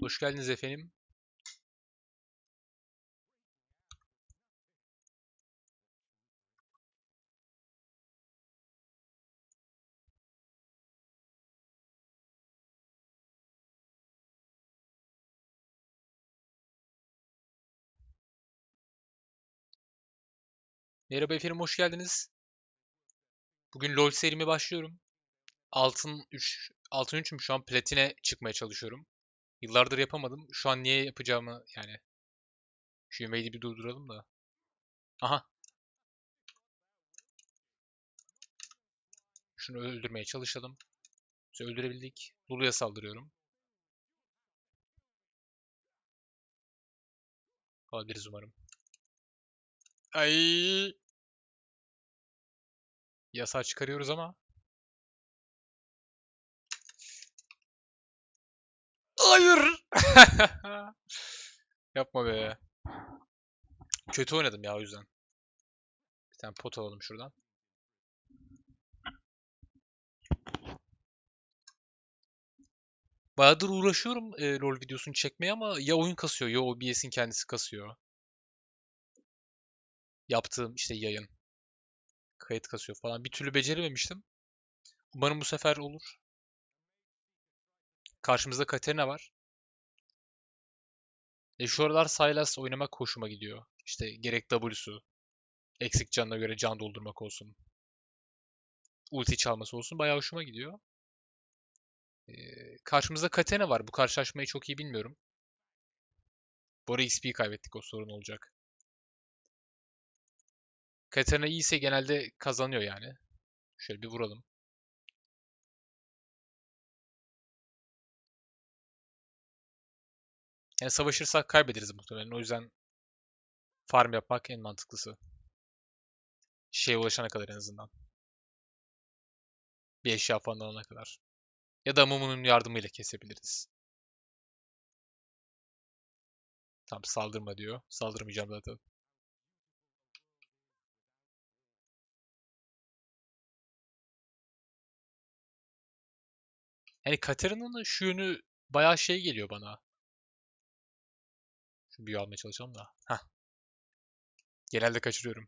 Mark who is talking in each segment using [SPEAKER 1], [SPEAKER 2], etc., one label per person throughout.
[SPEAKER 1] Hoş geldiniz efendim. Merhaba efendim, hoş geldiniz. Bugün LoL serime başlıyorum. Altın 3, altın 3'üm şu an platine çıkmaya çalışıyorum. Yıllardır yapamadım. Şu an niye yapacağımı yani. Şu yemeği bir durduralım da. Aha. Şunu öldürmeye çalışalım. Biz öldürebildik. Lulu'ya saldırıyorum. Alabiliriz umarım. Ay. Yasa çıkarıyoruz ama. Hayır. Yapma be. Kötü oynadım ya o yüzden. Bir tane pot alalım şuradan. Bayağıdır uğraşıyorum e, LoL videosunu çekmeye ama ya oyun kasıyor ya OBS'in kendisi kasıyor. Yaptığım işte yayın. Kayıt kasıyor falan. Bir türlü becerememiştim. Umarım bu sefer olur. Karşımızda Katarina var. E şu aralar Sylas oynamak hoşuma gidiyor. İşte gerek W'su, eksik canına göre can doldurmak olsun, ulti çalması olsun bayağı hoşuma gidiyor. E, karşımızda Katarina var. Bu karşılaşmayı çok iyi bilmiyorum. Arada XP kaybettik o sorun olacak. Katarina iyiyse genelde kazanıyor yani. Şöyle bir vuralım. Yani savaşırsak kaybederiz muhtemelen. O yüzden farm yapmak en mantıklısı. Şeye ulaşana kadar en azından. Bir eşya falan alana kadar. Ya da Mumu'nun yardımıyla kesebiliriz. Tamam saldırma diyor. Saldırmayacağım zaten. Yani Katarina'nın şu yönü bayağı şey geliyor bana. Büyü almaya çalışalım da. Heh. Genelde kaçırıyorum.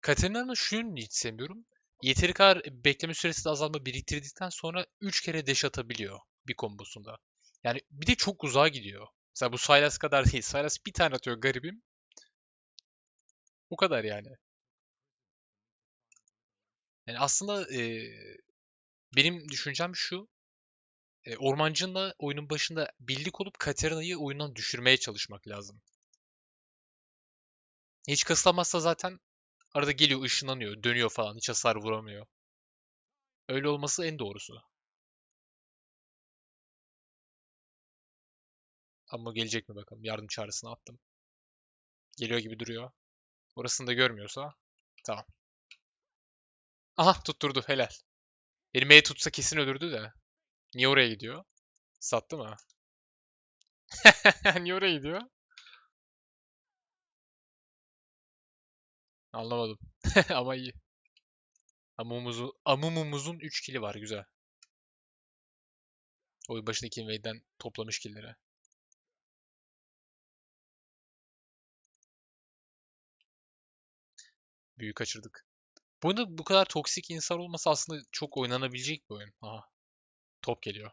[SPEAKER 1] Katarina'nın şu yönünü hiç sevmiyorum. Yeteri kadar bekleme süresi de azalma biriktirdikten sonra 3 kere dash atabiliyor bir kombosunda. Yani bir de çok uzağa gidiyor. Mesela bu Sylas kadar değil. Sylas bir tane atıyor garibim. O kadar yani. Yani aslında eee, benim düşüncem şu. E, ormancınla oyunun başında birlik olup Katarina'yı oyundan düşürmeye çalışmak lazım. Hiç kasılamazsa zaten arada geliyor, ışınlanıyor, dönüyor falan. Hiç hasar vuramıyor. Öyle olması en doğrusu. Ama gelecek mi bakalım. Yardım çağrısını attım. Geliyor gibi duruyor. Orasını da görmüyorsa. Tamam. Aha tutturdu. Helal. Benim E tutsa kesin ölürdü de. Niye oraya gidiyor? Sattı mı? Niye oraya gidiyor? Anlamadım. Ama iyi. Amumuzu, Amumumuzun 3 kili var. Güzel. Oyun başındaki invade'den toplamış killleri. Büyük kaçırdık. Bu oyunda bu kadar toksik insan olması aslında çok oynanabilecek bir oyun. Aha. Top geliyor.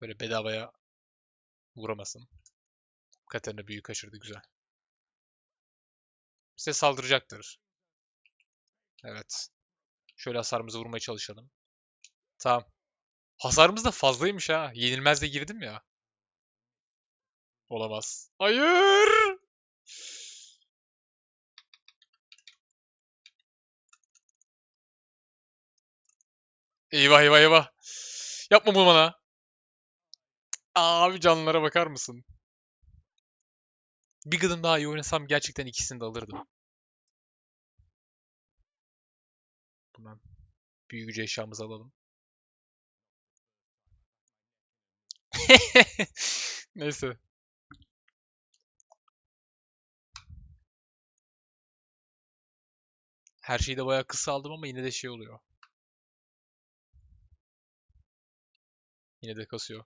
[SPEAKER 1] Böyle bedavaya vuramasın. Katarina büyük kaçırdı güzel. Bize saldıracaktır. Evet. Şöyle hasarımızı vurmaya çalışalım. Tamam. Hasarımız da fazlaymış ha. Yenilmez de girdim ya. Olamaz. Hayır! Eyvah eyvah eyvah. Yapma bunu bana. Abi canlılara bakar mısın? Bir gıdım daha iyi oynasam gerçekten ikisini de alırdım. Bundan büyü gücü eşyamızı alalım. Neyse. Her şeyi de bayağı kısa aldım ama yine de şey oluyor. Yine de kasıyor.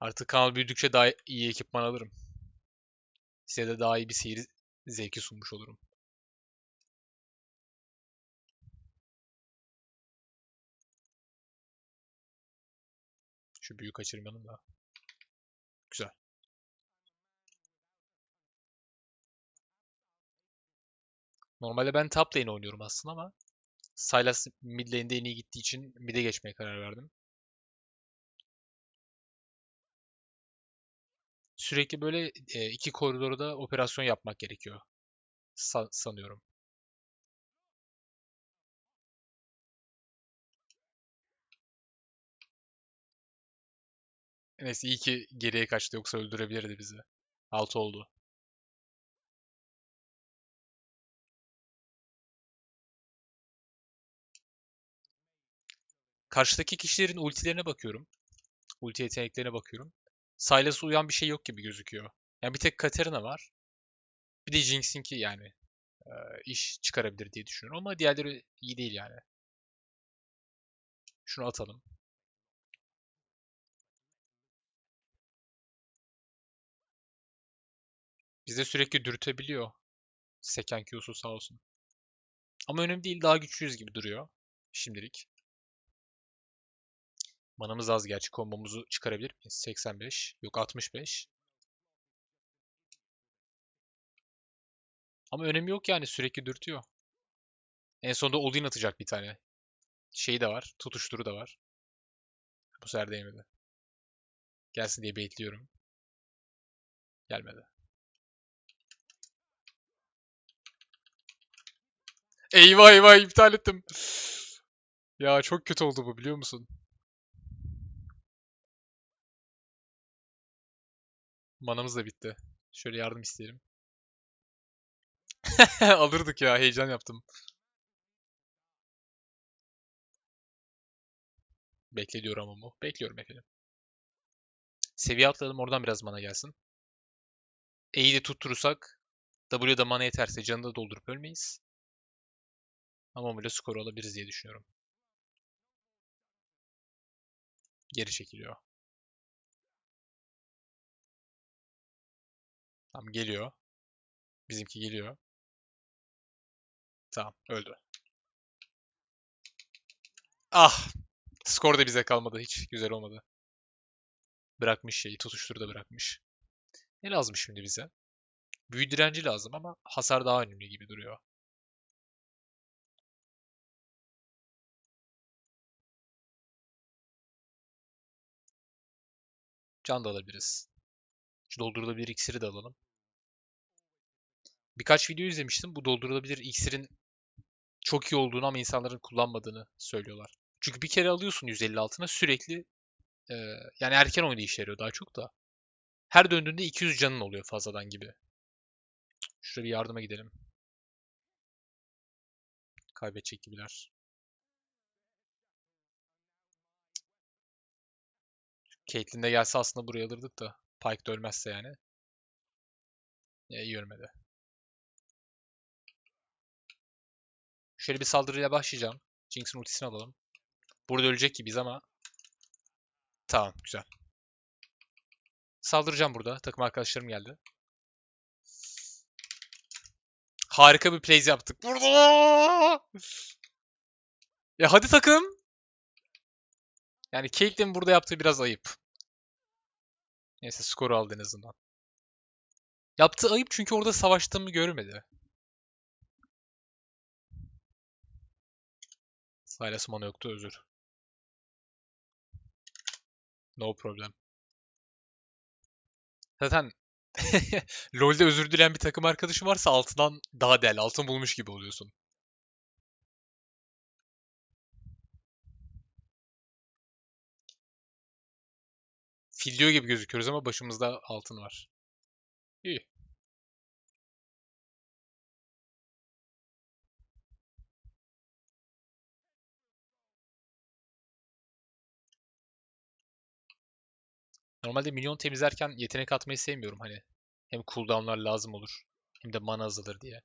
[SPEAKER 1] Artık kanal büyüdükçe daha iyi ekipman alırım. Size de daha iyi bir seyir zevki sunmuş olurum. Şu büyük kaçırmayalım da. Güzel. Normalde ben top oynuyorum aslında ama Sylas mid lane'de en iyi gittiği için mid'e geçmeye karar verdim. Sürekli böyle e, iki koridorda operasyon yapmak gerekiyor. Sa- sanıyorum. Neyse iyi ki geriye kaçtı yoksa öldürebilirdi bizi. Altı oldu. Karşıdaki kişilerin ultilerine bakıyorum. Ulti yeteneklerine bakıyorum. Sylas'a uyan bir şey yok gibi gözüküyor. Yani bir tek Katarina var. Bir de Jinx'inki yani e, iş çıkarabilir diye düşünüyorum ama diğerleri iyi değil yani. Şunu atalım. Bize sürekli dürtebiliyor. Seken Q'su sağ olsun. Ama önemli değil daha güçlüyüz gibi duruyor. Şimdilik. Manamız az gerçi. Kombomuzu çıkarabilir miyiz? 85. Yok 65. Ama önemi yok yani. Sürekli dürtüyor. En sonunda Odin atacak bir tane. Şeyi de var. Tutuşturu da var. Bu sefer değmedi. Gelsin diye bekliyorum. Gelmedi. Eyvah eyvah iptal ettim. Ya çok kötü oldu bu biliyor musun? Manamız da bitti. Şöyle yardım isteyelim. Alırdık ya heyecan yaptım. Bekle ama bu. Bekliyorum efendim. Seviye atladım oradan biraz mana gelsin. E'yi de tutturursak W'da mana yeterse canını da doldurup ölmeyiz. Ama böyle skor alabiliriz diye düşünüyorum. Geri çekiliyor. Tamam geliyor. Bizimki geliyor. Tamam öldü. Ah! Skor da bize kalmadı. Hiç güzel olmadı. Bırakmış şeyi. Tutuşturu da bırakmış. Ne lazım şimdi bize? Büyü direnci lazım ama hasar daha önemli gibi duruyor. Can da alabiliriz. Şu doldurulabilir iksiri de alalım. Birkaç video izlemiştim. Bu doldurulabilir iksirin çok iyi olduğunu ama insanların kullanmadığını söylüyorlar. Çünkü bir kere alıyorsun 150 altına sürekli e, yani erken işe yarıyor daha çok da. Her döndüğünde 200 canın oluyor fazladan gibi. Şuraya bir yardıma gidelim. Kaybedecek gibiler. Caitlyn de gelse aslında buraya alırdık da. Pyke de ölmezse yani. Ya, iyi ölmedi. Şöyle bir saldırıyla başlayacağım. Jinx'in ultisini alalım. Burada ölecek gibiyiz ama. Tamam güzel. Saldıracağım burada. Takım arkadaşlarım geldi. Harika bir plays yaptık. Burada. Ya hadi takım. Yani Caitlyn burada yaptığı biraz ayıp. Neyse skoru aldı en azından. Yaptığı ayıp çünkü orada savaştığımı görmedi. Mana yoktu özür. No problem. Zaten LoL'de özür dileyen bir takım arkadaşım varsa altından daha değerli. Altın bulmuş gibi oluyorsun. Fil diyor gibi gözüküyoruz ama başımızda altın var. İyi. Normalde minyon temizlerken yetenek atmayı sevmiyorum hani. Hem cooldown'lar lazım olur hem de mana azalır diye.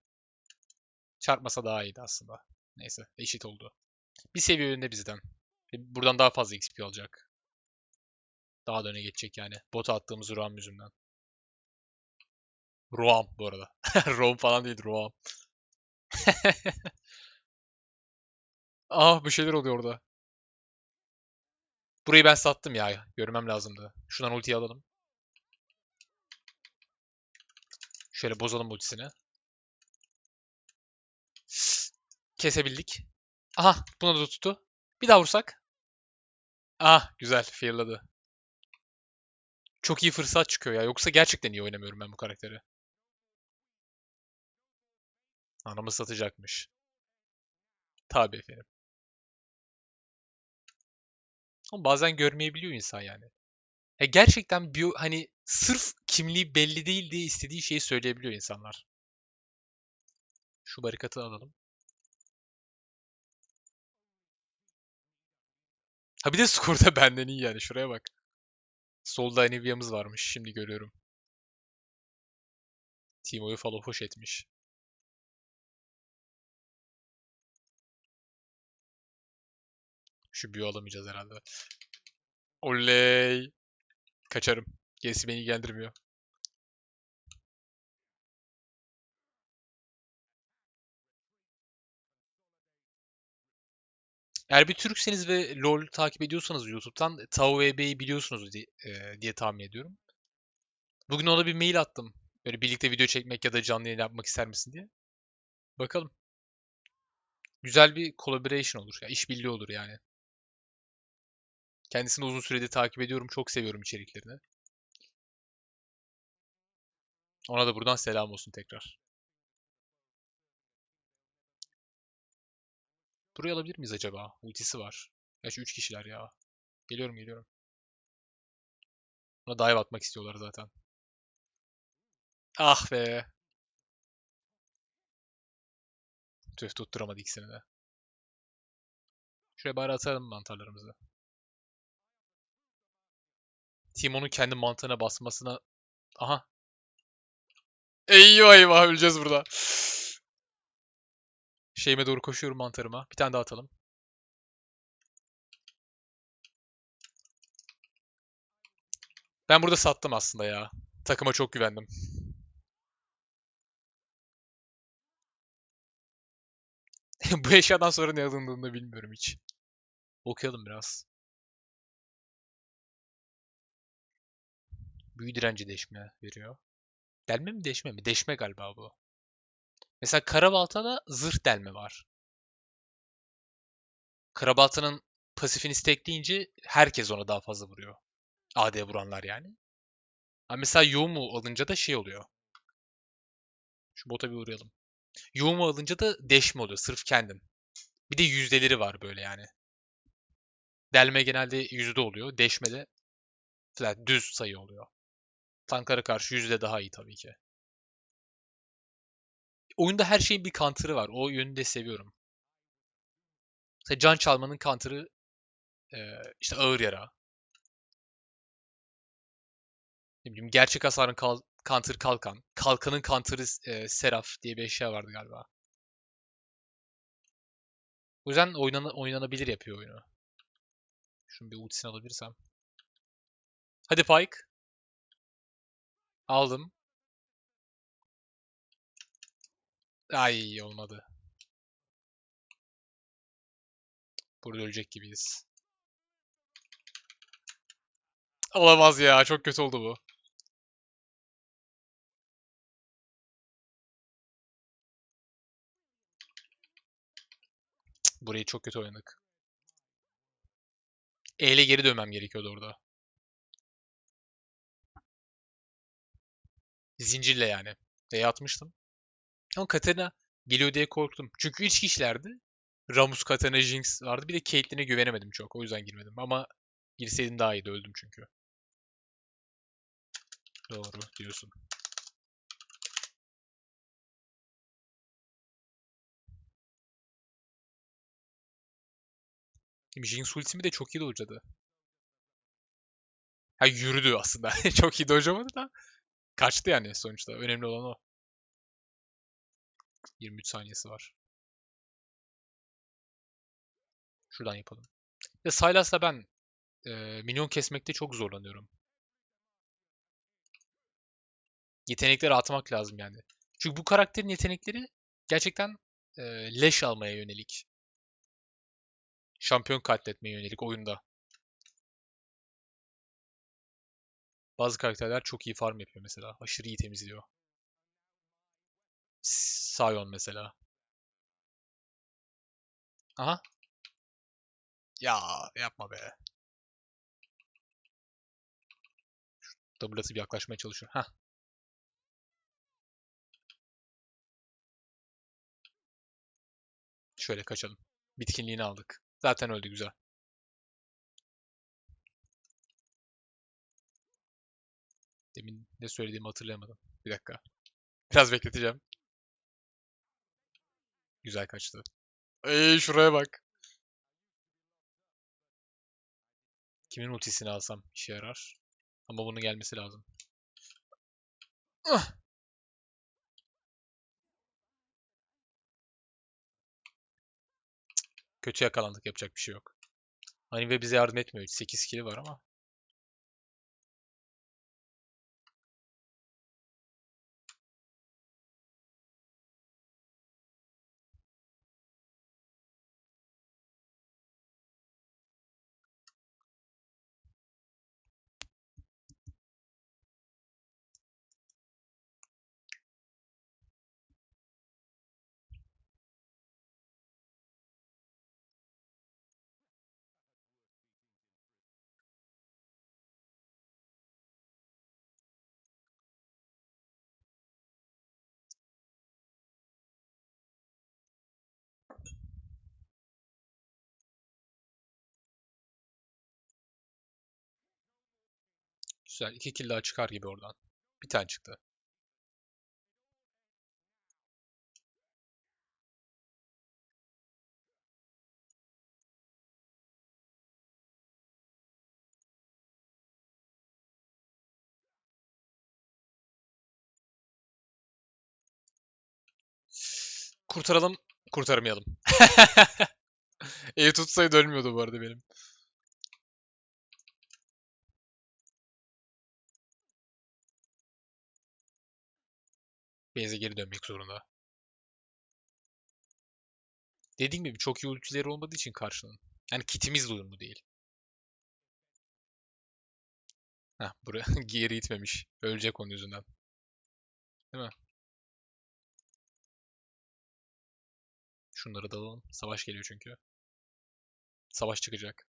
[SPEAKER 1] Çarpmasa daha iyiydi aslında. Neyse eşit oldu. Bir seviye önde bizden. Ve Buradan daha fazla XP alacak. Daha da öne geçecek yani. Bota attığımız Ruam yüzünden. Ruam bu arada. Rom falan değil Ruam. Ah bir şeyler oluyor orada. Burayı ben sattım ya. Görmem lazımdı. Şuradan ultiyi alalım. Şöyle bozalım ultisini. Kesebildik. Aha buna da tuttu. Bir daha vursak. Ah güzel fearladı. Çok iyi fırsat çıkıyor ya. Yoksa gerçekten iyi oynamıyorum ben bu karakteri. Anamı satacakmış. Tabii efendim. Ama bazen görmeyebiliyor insan yani. Ya gerçekten bir hani sırf kimliği belli değil diye istediği şeyi söyleyebiliyor insanlar. Şu barikatı alalım. Ha bir de skorda benden iyi yani şuraya bak. Solda Anivia'mız varmış şimdi görüyorum. Timo'yu follow push etmiş. Şu büyü alamayacağız herhalde. Oley. Kaçarım. Gerisi beni ilgilendirmiyor. Eğer bir Türkseniz ve LoL takip ediyorsanız YouTube'dan Tao VB'yi biliyorsunuz diye, e, diye tahmin ediyorum. Bugün ona bir mail attım. Böyle birlikte video çekmek ya da canlı yayın yapmak ister misin diye. Bakalım. Güzel bir collaboration olur. Ya işbirliği olur yani. Kendisini uzun süredir takip ediyorum. Çok seviyorum içeriklerini. Ona da buradan selam olsun tekrar. Burayı alabilir miyiz acaba? Ultisi var. Gerçi 3 kişiler ya. Geliyorum geliyorum. Buna dive atmak istiyorlar zaten. Ah be. Tüh tutturamadı ikisini de. Şuraya bari atalım mantarlarımızı. Timon'un kendi mantığına basmasına... Aha. Eyvah eyvah öleceğiz burada. Şeyime doğru koşuyorum mantarıma. Bir tane daha atalım. Ben burada sattım aslında ya. Takıma çok güvendim. Bu eşyadan sonra ne alındığını bilmiyorum hiç. Okuyalım biraz. Büyü direnci deşme veriyor. Delme mi deşme mi? Deşme galiba bu. Mesela Karabalta'da zırh delme var. Karabalta'nın pasifini stackleyince herkes ona daha fazla vuruyor. AD vuranlar yani. Ama mesela Yoğumu alınca da şey oluyor. Şu bota bir uğrayalım. Yoğumu alınca da deşme oluyor. Sırf kendin. Bir de yüzdeleri var böyle yani. Delme genelde yüzde oluyor. Deşme de düz sayı oluyor. Tanklara karşı yüzde daha iyi tabii ki. Oyunda her şeyin bir counter'ı var. O yönünü de seviyorum. Mesela can çalmanın counter'ı işte ağır yara. Ne bileyim gerçek hasarın kal counter kalkan. Kalkanın counter'ı eee, seraf diye bir eşya vardı galiba. O yüzden oynana oynanabilir yapıyor oyunu. Şunu bir ultisini alabilirsem. Hadi Pyke. Aldım. Ay olmadı. Burada ölecek gibiyiz. Olamaz ya. Çok kötü oldu bu. Burayı çok kötü oynadık. E ile geri dönmem gerekiyordu orada. Zincirle yani. D'ye atmıştım. Ama Katarina geliyor diye korktum. Çünkü 3 kişilerdi. Ramus, Katarina, Jinx vardı. Bir de Caitlyn'e güvenemedim çok. O yüzden girmedim. Ama girseydim daha iyiydi. Öldüm çünkü. Doğru diyorsun. Jinx ultimi de çok iyi dojladı. Ha yürüdü aslında. çok iyi dojlamadı da kaçtı yani sonuçta. Önemli olan o. 23 saniyesi var. Şuradan yapalım. Ve Sylas'la ben e, minyon kesmekte çok zorlanıyorum. Yetenekleri atmak lazım yani. Çünkü bu karakterin yetenekleri gerçekten e, leş almaya yönelik. Şampiyon katletmeye yönelik oyunda. Bazı karakterler çok iyi farm yapıyor mesela. Aşırı iyi temizliyor. Sion mesela. Aha. Ya yapma be. Double atıp yaklaşmaya çalışıyor. Hah. Şöyle kaçalım. Bitkinliğini aldık. Zaten öldü güzel. Demin ne söylediğimi hatırlayamadım. Bir dakika. Biraz bekleteceğim. Güzel kaçtı. Ey şuraya bak. Kimin ultisini alsam işe yarar. Ama bunun gelmesi lazım. Ah! Kötü yakalandık yapacak bir şey yok. Hanive bize yardım etmiyor. 8 kili var ama. Güzel. 2 kill daha çıkar gibi oradan. Bir tane çıktı. Kurtaralım, kurtarmayalım. İyi tutsaydı ölmüyordu bu arada benim. Base'e geri dönmek zorunda. Dediğim gibi çok iyi ultileri olmadığı için karşının. Yani kitimiz de uyumlu değil. Heh, buraya geri itmemiş. Ölecek onun yüzünden. Değil mi? Şunları da alalım. Savaş geliyor çünkü. Savaş çıkacak.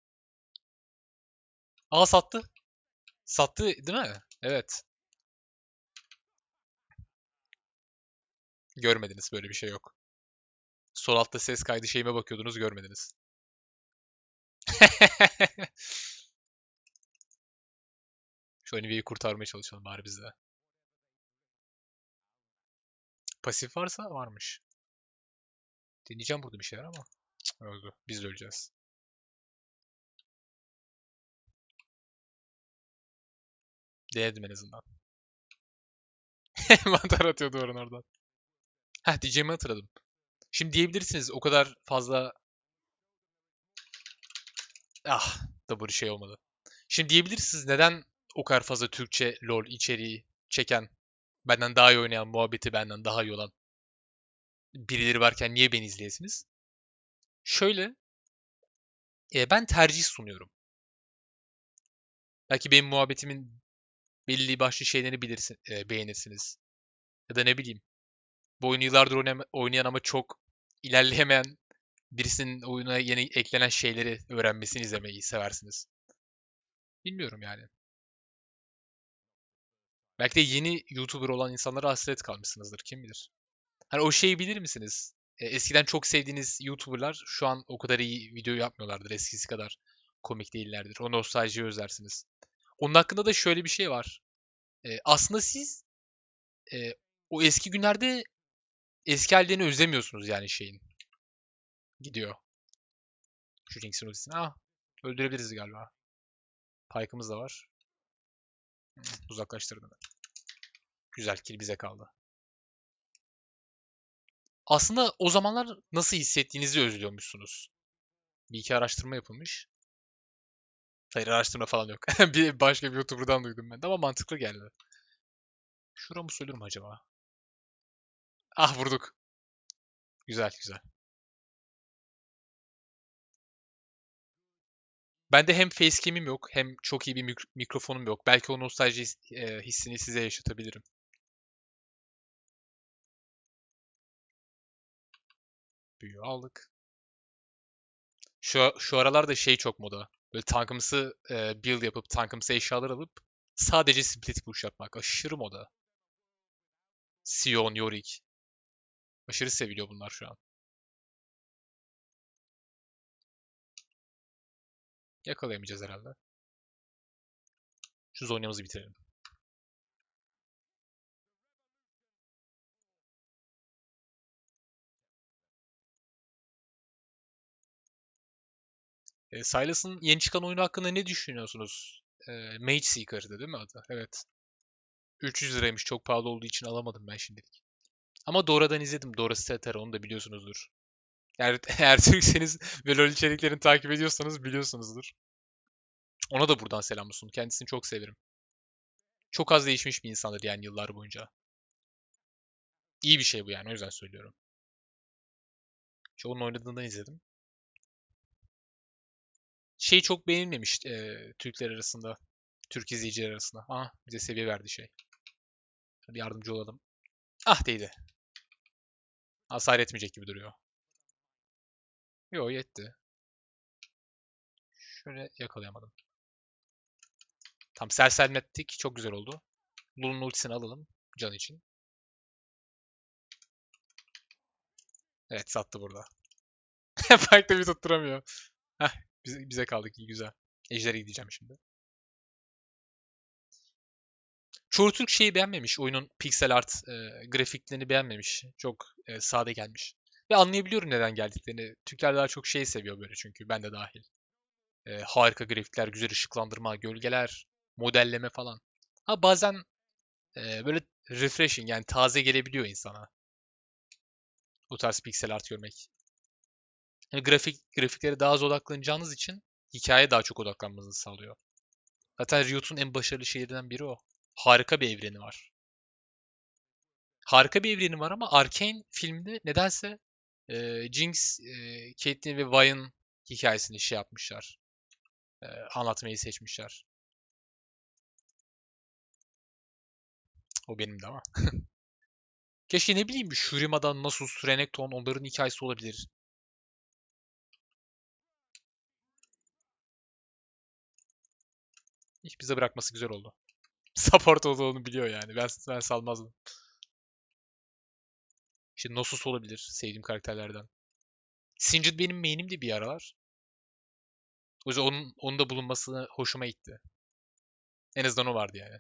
[SPEAKER 1] Aa sattı. Sattı değil mi? Evet. Görmediniz böyle bir şey yok. Sol altta ses kaydı şeyime bakıyordunuz görmediniz. Şu Anive'yi kurtarmaya çalışalım bari biz de. Pasif varsa varmış. Deneyeceğim burada bir şeyler ama cık, öldü. Biz de öleceğiz. Denedim en azından. Mantar atıyor duvarın oradan. Heh diyeceğimi hatırladım. Şimdi diyebilirsiniz o kadar fazla... Ah da bu şey olmadı. Şimdi diyebilirsiniz neden o kadar fazla Türkçe LoL içeriği çeken, benden daha iyi oynayan, muhabbeti benden daha iyi olan birileri varken niye beni izleyesiniz? Şöyle, e, ben tercih sunuyorum. Belki benim muhabbetimin belli başlı şeylerini bilirsin, e, beğenirsiniz. Ya da ne bileyim, bu oyunu yıllardır oynayan ama çok ilerleyemeyen birisinin oyuna yeni eklenen şeyleri öğrenmesini izlemeyi seversiniz. Bilmiyorum yani. Belki de yeni YouTuber olan insanlara hasret kalmışsınızdır. Kim bilir? Hani o şeyi bilir misiniz? E, eskiden çok sevdiğiniz YouTuber'lar şu an o kadar iyi video yapmıyorlardır. Eskisi kadar komik değillerdir. O nostaljiyi özlersiniz. Onun hakkında da şöyle bir şey var. E, aslında siz e, o eski günlerde eski hallerini özlemiyorsunuz yani şeyin. Gidiyor. Şu Jinx'in ultisini. Ah, öldürebiliriz galiba. Pike'ımız da var. Hmm, Uzaklaştırdım. Güzel kill bize kaldı. Aslında o zamanlar nasıl hissettiğinizi özlüyormuşsunuz. Bir iki araştırma yapılmış. Hayır araştırma falan yok. Bir başka bir YouTuber'dan duydum ben de ama mantıklı geldi. Şuramı söylür mü acaba? Ah vurduk. Güzel güzel. Bende hem facecam'im yok hem çok iyi bir mik- mikrofonum yok. Belki o nostalji his- e, hissini size yaşatabilirim. Büyü aldık. Şu, şu aralarda şey çok moda. Böyle tankımsı e, build yapıp tankımsı eşyalar alıp sadece split push yapmak. Aşırı moda. Sion, Yorick. Aşırı seviliyor bunlar şu an. Yakalayamayacağız herhalde. Şu zonyamızı bitirelim. E, Sylas'ın yeni çıkan oyunu hakkında ne düşünüyorsunuz? E, Mage Seeker'dı değil mi adı? Evet. 300 liraymış. Çok pahalı olduğu için alamadım ben şimdilik. Ama Dora'dan izledim. Dora Stater onu da biliyorsunuzdur. Eğer, eğer Türkseniz ve LoL içeriklerini takip ediyorsanız biliyorsunuzdur. Ona da buradan selam olsun. Kendisini çok severim. Çok az değişmiş bir insandır yani yıllar boyunca. İyi bir şey bu yani o yüzden söylüyorum. İşte onun oynadığından izledim. Şey çok beğenilmemiş e, Türkler arasında. Türk izleyiciler arasında. Ah bize seviye verdi şey. Hadi yardımcı olalım. Ah değdi. Hasar etmeyecek gibi duruyor. Yo yetti. Şöyle yakalayamadım. Tam sersemlettik. Çok güzel oldu. Lulu'nun ultisini alalım. Can için. Evet sattı burada. Farklı bir tutturamıyor. Heh, bize, bize kaldık güzel. Ejder'e gideceğim şimdi. Türk şeyi beğenmemiş. Oyunun pixel art e, grafiklerini beğenmemiş. Çok e, sade gelmiş. Ve anlayabiliyorum neden geldiklerini. Türkler daha çok şey seviyor böyle çünkü ben de dahil. E, harika grafikler, güzel ışıklandırma, gölgeler, modelleme falan. Ha bazen e, böyle refreshing yani taze gelebiliyor insana. Bu tarz pixel art görmek. Yani grafik grafiklere daha az odaklanacağınız için hikayeye daha çok odaklanmanızı sağlıyor. Zaten Riot'un en başarılı şeylerinden biri o. Harika bir evreni var. Harika bir evreni var ama Arcane filmde nedense e, Jinx, e, Caitlyn ve Vayne'ın hikayesini şey yapmışlar. E, anlatmayı seçmişler. O benim de ama. Keşke ne bileyim Shurima'dan Nasus, Renekton onların hikayesi olabilir. Hiç bize bırakması güzel oldu. Support olduğunu biliyor yani. Ben, ben salmazdım. İşte Nasus olabilir sevdiğim karakterlerden. Singed benim main'imdi bir aralar. O yüzden onun, onun da bulunması hoşuma gitti. En azından o vardı yani.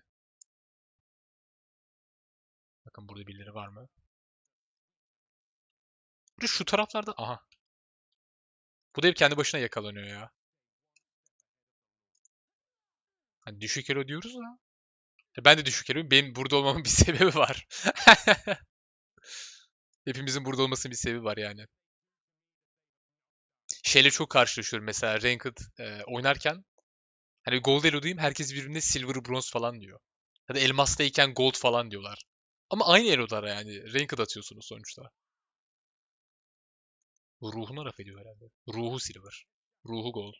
[SPEAKER 1] Bakın burada birileri var mı? Şu taraflarda... Aha. Bu da hep kendi başına yakalanıyor ya. Hani düşük elo diyoruz da. Ben de düşük eloyum. Benim burada olmamın bir sebebi var. Hepimizin burada olmasının bir sebebi var yani. Şeyle çok karşılaşıyorum mesela Ranked e, oynarken. Hani Gold Elo'dayım herkes birbirine Silver Bronze falan diyor. Ya da Elmas'tayken Gold falan diyorlar. Ama aynı Elo'lara yani. Ranked atıyorsunuz sonuçta. Ruhuna laf ediyor herhalde. Ruhu Silver. Ruhu Gold.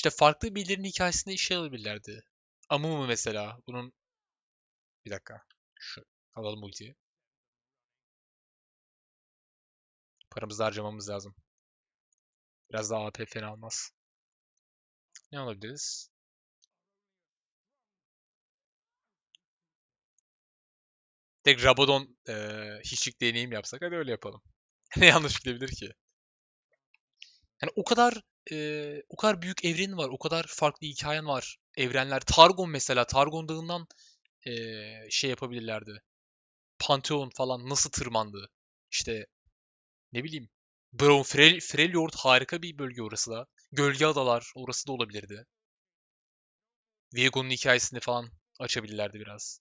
[SPEAKER 1] İşte farklı birilerinin hikayesinde işe alabilirlerdi. Amumu mesela. Bunun... Bir dakika. Şu alalım ultiyi. Paramızı harcamamız lazım. Biraz daha AP fena almaz. Ne alabiliriz? Tek Rabadon eee hiçlik deneyim yapsak hadi öyle yapalım. Ne yanlış gidebilir ki? Yani o kadar eee, o kadar büyük evrenin var, o kadar farklı hikayen var. Evrenler. Targon mesela, Targon Dağı'ndan eee, şey yapabilirlerdi. Pantheon falan nasıl tırmandı? İşte ne bileyim. Braun, Frel, Freljord harika bir bölge orası da. Gölge Adalar orası da olabilirdi. Viego'nun hikayesini falan açabilirlerdi biraz.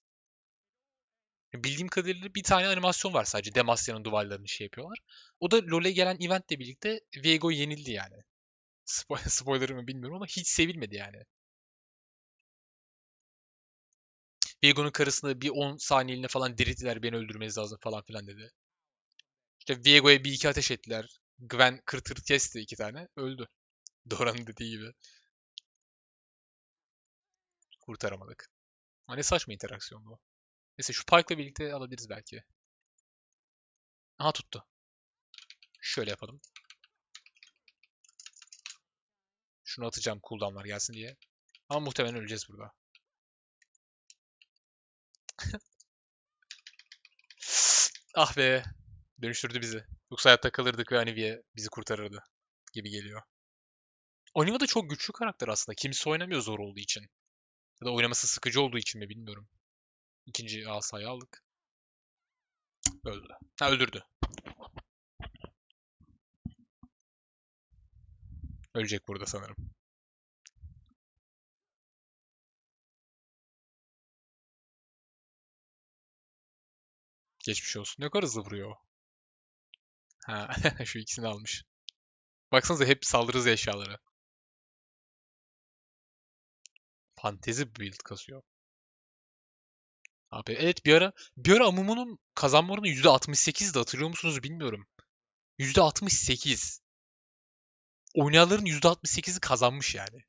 [SPEAKER 1] Bildiğim kadarıyla bir tane animasyon var sadece. Demacia'nın duvarlarını şey yapıyorlar. O da LoL'e gelen eventle birlikte Viego yenildi yani. Spo- Spoiler mı bilmiyorum ama hiç sevilmedi yani. Viego'nun karısını bir 10 saniyeliğine falan dirilttiler beni öldürmeniz lazım falan filan dedi. İşte Viego'ya bir iki ateş ettiler. Gwen kırtır kesti iki tane. Öldü. Dora'nın dediği gibi. Kurtaramadık. Ama ne saçma interaksiyon bu. Neyse şu Pyke'la birlikte alabiliriz belki. Aha tuttu. Şöyle yapalım. Şunu atacağım cooldown'lar gelsin diye. Ama muhtemelen öleceğiz burada. ah be. Dönüştürdü bizi. Yoksa hayatta kalırdık ve Anivia bizi kurtarırdı gibi geliyor. Oniva da çok güçlü karakter aslında. Kimse oynamıyor zor olduğu için. Ya da oynaması sıkıcı olduğu için mi bilmiyorum. İkinci asayı aldık. Öldü. Ha öldürdü. Ölecek burada sanırım. Geçmiş olsun. Ne kadar hızlı vuruyor. Ha, şu ikisini almış. Baksanıza hep saldırı hızı eşyaları. Fantezi build kasıyor. Abi evet bir ara bir ara Amumu'nun kazanma oranı %68'di hatırlıyor musunuz bilmiyorum. %68. Oynayanların %68'i kazanmış yani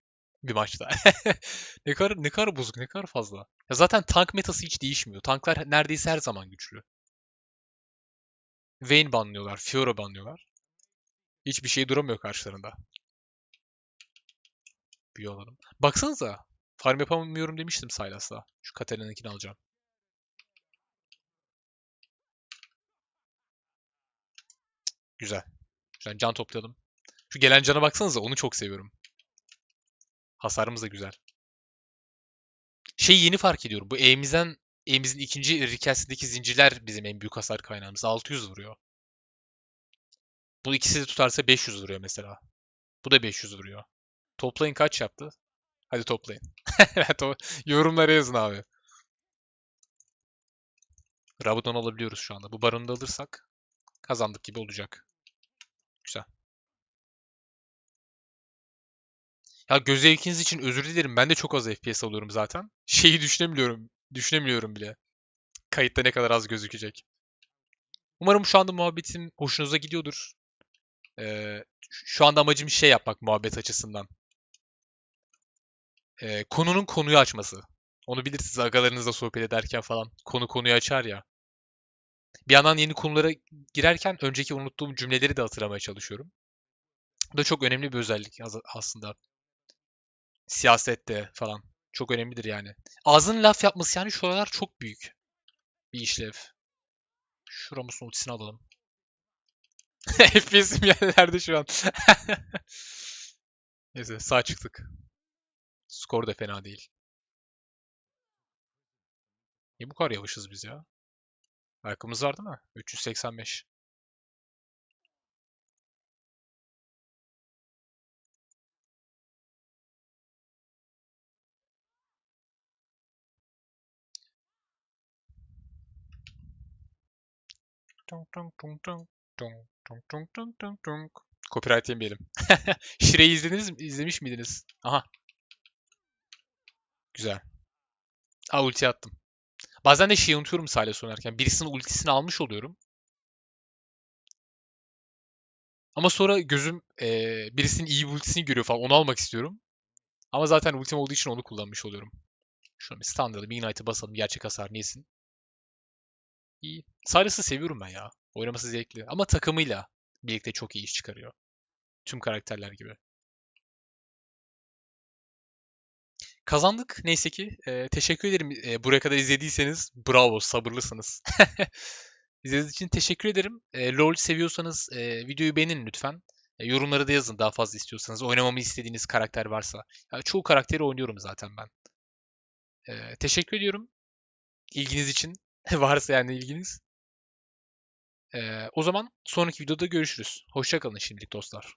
[SPEAKER 1] bir maçta. ne kadar ne kadar bozuk, ne kadar fazla. Ya zaten tank metası hiç değişmiyor. Tanklar neredeyse her zaman güçlü. Vayne banlıyorlar, Fiora banlıyorlar. Hiçbir şey duramıyor karşılarında. Büyü alalım. Baksanıza. Farm yapamıyorum demiştim Sylas'la. Şu Katarina'nkini alacağım. Güzel. Güzel. Can toplayalım. Şu gelen cana baksanıza. Onu çok seviyorum. Hasarımız da güzel. Şey yeni fark ediyorum. Bu E'mizden E'mizin ikinci rikasındaki zincirler bizim en büyük hasar kaynağımız. 600 vuruyor. Bu ikisi de tutarsa 500 vuruyor mesela. Bu da 500 vuruyor. Toplayın kaç yaptı? Hadi toplayın. to Yorumlara yazın abi. Rabadon alabiliyoruz şu anda. Bu baronu da alırsak kazandık gibi olacak. Güzel. Ya göz zevkiniz için özür dilerim. Ben de çok az FPS alıyorum zaten. Şeyi düşünemiyorum. Düşünemiyorum bile. Kayıtta ne kadar az gözükecek. Umarım şu anda muhabbetim hoşunuza gidiyordur. Ee, şu anda amacım şey yapmak muhabbet açısından. Ee, konunun konuyu açması. Onu bilirsiniz agalarınızla sohbet ederken falan. Konu konuyu açar ya. Bir yandan yeni konulara girerken önceki unuttuğum cümleleri de hatırlamaya çalışıyorum. Bu da çok önemli bir özellik aslında. Siyasette falan. Çok önemlidir yani. Ağzının laf yapması yani şu aralar çok büyük bir işlev. Şu Ramus'un ultisini alalım. FPS'im yerlerde şu an. Neyse sağ çıktık. Skor da fena değil. Niye bu kadar yavaşız biz ya? Ayakkabımız var değil mi? 385. Tung tung tung tung. Copyright yemeyelim. Şire'yi izlediniz mi? İzlemiş miydiniz? Aha. Güzel. Aa ulti attım. Bazen de şeyi unutuyorum Sylas oynarken. Birisinin ultisini almış oluyorum. Ama sonra gözüm e, birisinin iyi bir ultisini görüyor falan. Onu almak istiyorum. Ama zaten ultim olduğu için onu kullanmış oluyorum. Şunu bir standartı, bir basalım. Gerçek hasar neysin? İyi. Sylas'ı seviyorum ben ya. Oynaması zevkli. Ama takımıyla birlikte çok iyi iş çıkarıyor. Tüm karakterler gibi. Kazandık neyse ki. Ee, teşekkür ederim. Ee, buraya kadar izlediyseniz bravo sabırlısınız. İzlediğiniz için teşekkür ederim. Ee, LoL seviyorsanız e, videoyu beğenin lütfen. E, yorumlara da yazın daha fazla istiyorsanız. Oynamamı istediğiniz karakter varsa. Ya, çoğu karakteri oynuyorum zaten ben. Ee, teşekkür ediyorum. İlginiz için. varsa yani ilginiz. Ee, o zaman sonraki videoda görüşürüz. Hoşçakalın şimdilik dostlar.